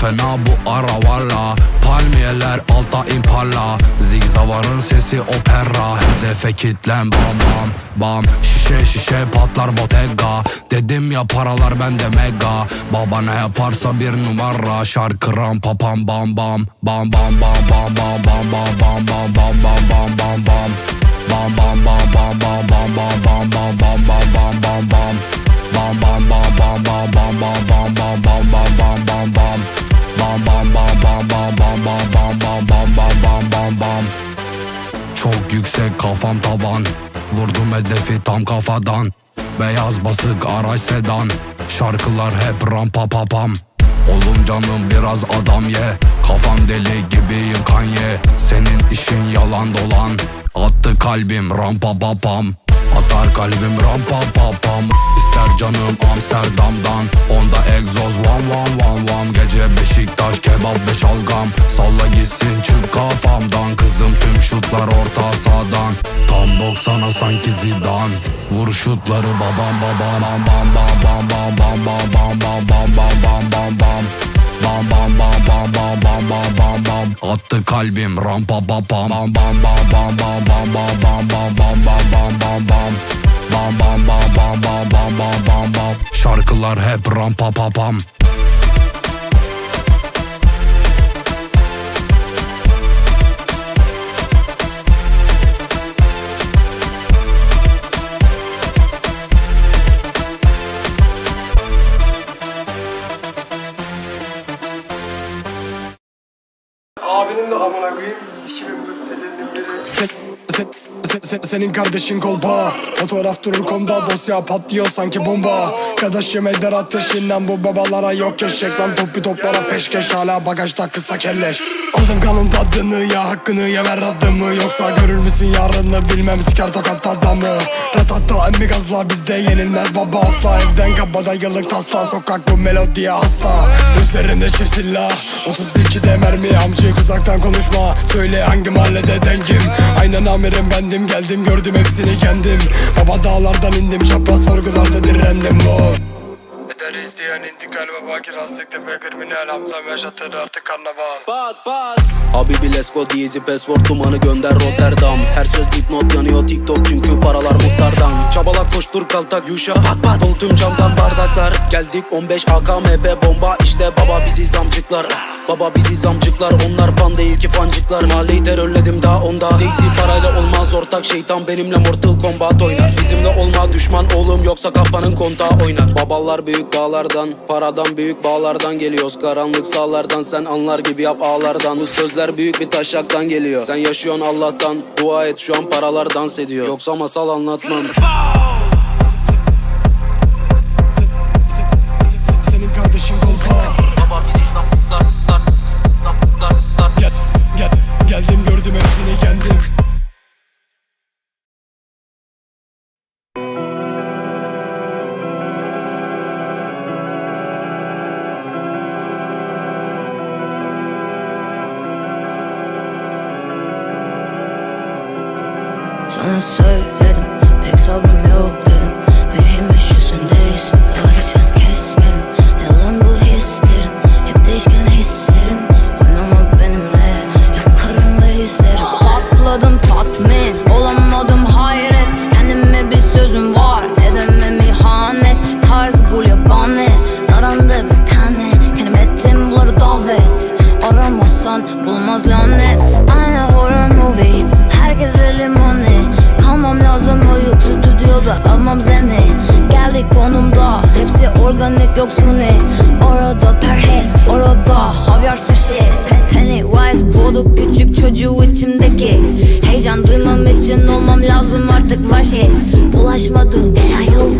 fena bu ara valla Palmiyeler alta impala Zigzavarın sesi opera Hedefe kitlen bam bam bam Şişe şişe patlar bottega Dedim ya paralar bende mega Baba ne yaparsa bir numara Şarkı rampa pam bam bam Bam bam bam bam bam bam bam bam bam bam bam bam bam bam Bam bam bam bam bam bam bam bam bam bam bam bam bam bam Bam bam bam bam bam bam bam bam bam Yüksek kafam taban. Vurdum hedefi tam kafadan. Beyaz basık araç sedan. Şarkılar hep rampa papam. Oğlum canım biraz adam ye. Kafam deli gibiyim kanye. Senin işin yalan dolan. Attı kalbim rampa papam. Atar kalbim rampa papam İster canım Amsterdam'dan Onda egzoz vam vam vam vam Gece Beşiktaş kebap ve şalgam Salla gitsin çık kafamdan Kızım tüm şutlar orta sahadan Tam 90'a sanki Zidane Vur şutları babam babam bam bam bam bam bam bam bam bam bam bam bam bam bam Bam bam bam bam bam bam bam bam bam Attı kalbim rampa Bam bam bam bam bam bam bam bam bam bam bam bam bam bam Bam bam bam bam bam bam bam bam Şarkılar hep ram pa pa pam. Senin kardeşin kolpa Fotoğraf durur komda dosya patlıyor sanki bomba. Kardeşim eder ateşinden bu babalara yok eşek. Lan topu toplara peşkeş hala bagajda kısa kelleş Aldım kanın tadını ya hakkını ya ver adımı. Yoksa görür müsün yarını bilmem siker tokat adamı. Ratatta emmi gazla bizde yenilmez baba asla. Evden kabada yıllık tasla sokak bu melodiye hasta Üzerinde çift silah 32'de mermi. Amcık uzaktan konuşma Söyle hangi mahallede dengim? Aynen amirim bendim geldim gördüm hepsini kendim. Baba dağlardan indim çapraz sorgularda direndim bu Ederiz diyen intikal ve bakir hastik tepe kriminal Hamzam yaşatır artık karnaval. Bat bat Habibi let's go dizi password dumanı gönder Rotterdam. Her söz dipnot yanıyor TikTok çünkü paralar muhtardan. Çabala koştur kaltak yuşa. Pat pat Dol camdan bardaklar. Geldik 15 AKMP bomba işte. Baba bizi zamcıklar. Baba bizi zamcıklar. Onlar fan değil ki fancıklar. Mahalleyi terörledim daha onda. Daisy parayla olmaz ortak. Şeytan benimle Mortal Kombat oynar. Bizimle olma düşman oğlum yoksa kafanın kontağı oynar. Babalar büyük bağlardan paradan büyük bağlardan geliyoruz. Karanlık sağlardan sen anlar gibi yap ağlardan. Bu sözler büyük bir taşaktan geliyor. Sen yaşıyorsun Allah'tan dua et şu an paralar dans ediyor. Yoksa masal anlatmam Sana söyledim pek sabrım yok havyar sushi Pe- Pennywise boğduk küçük çocuğu içimdeki Heyecan duymam için olmam lazım artık vahşi. Bulaşmadım bela yok